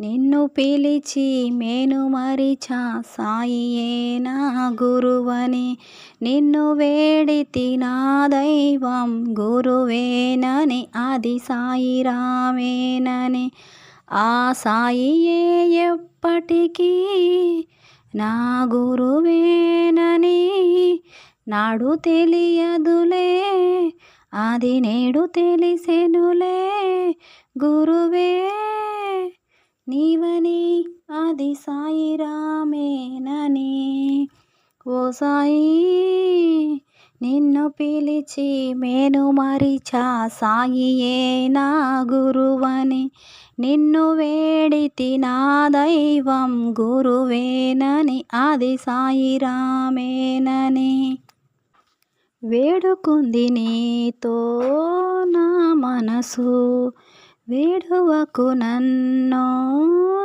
నిన్ను పిలిచి మేను మరిచా సాయియే నా గురువని. నిన్ను వేడితి నా దైవం గురువేనని అది సాయి రామేనని ఆ సాయియే ఎప్పటికీ నా గురువేనని. నాడు తెలియదులే అది నేడు తెలిసెనులే. గురువే నీవని ఆది సాయి రామేనని. ఓ సాయి నిన్ను పిలిచి మేను మరిచా సాయియే నా గురువని. నిన్ను వేడితి నా దైవం గురువేనని ఆది సాయి రామేనని. వేడుకుంది నీతో నా మనసు వేడువకు నన్ను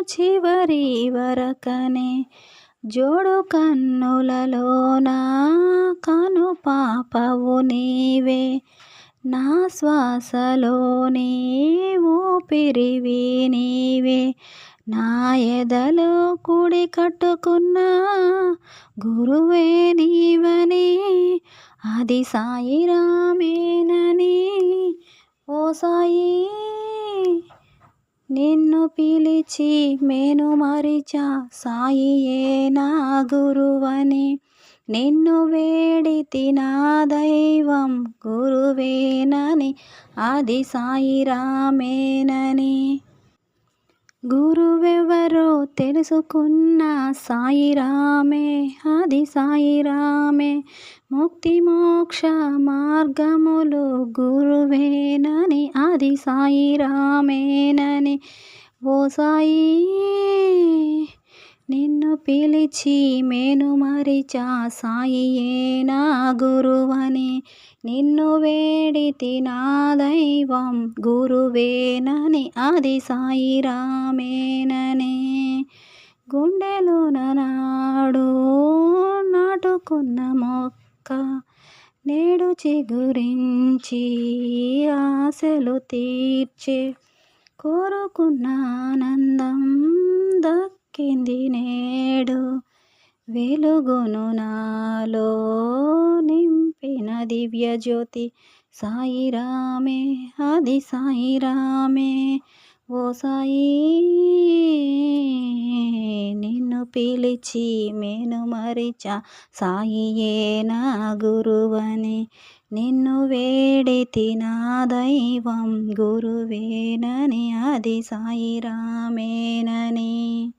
చివరి వరకనే. జోడు కన్నులలోన కను పాపవు నీవే. నా శ్వాసలోని ఊపిరివి నీవే. నా ఎదలో కుడి కట్టుకున్న గురువే నీవని అది సాయి రామేనని ఓ సాయి నిన్ను పిలిచి మేను మరిచా సాయియే నా గురువని. నిన్ను వేడితి నా దైవం గురువేనని అది సాయి రామేనని. గురువెవరో తెలుసుకున్న సాయిరామే అది ఆది ముక్తి మోక్ష మార్గములు గురువేనని అది సాయిరామేనని. ఓ సాయి నిన్ను పిలిచి మేను మరిచా సాయియే నా గురువని. నిన్ను వేడితి నా దైవం గురువేనని అది సాయి రామేనని. గుండెలోన నాడు నాటుకున్న మొక్క నేడు చిగురించి ఆశలు తీర్చే కోరుకున్న ఆనందం దక్కింది నేడు వెలుగును నాలో నింపిన దివ్య జ్యోతి. సాయిరామే అది ఆది ఓ సాయి నిన్ను పిలిచి మేను మరిచా. సాయియే నా గురువని నిన్ను వేడితి నా దైవం గురువేనని అది సాయిరామేనని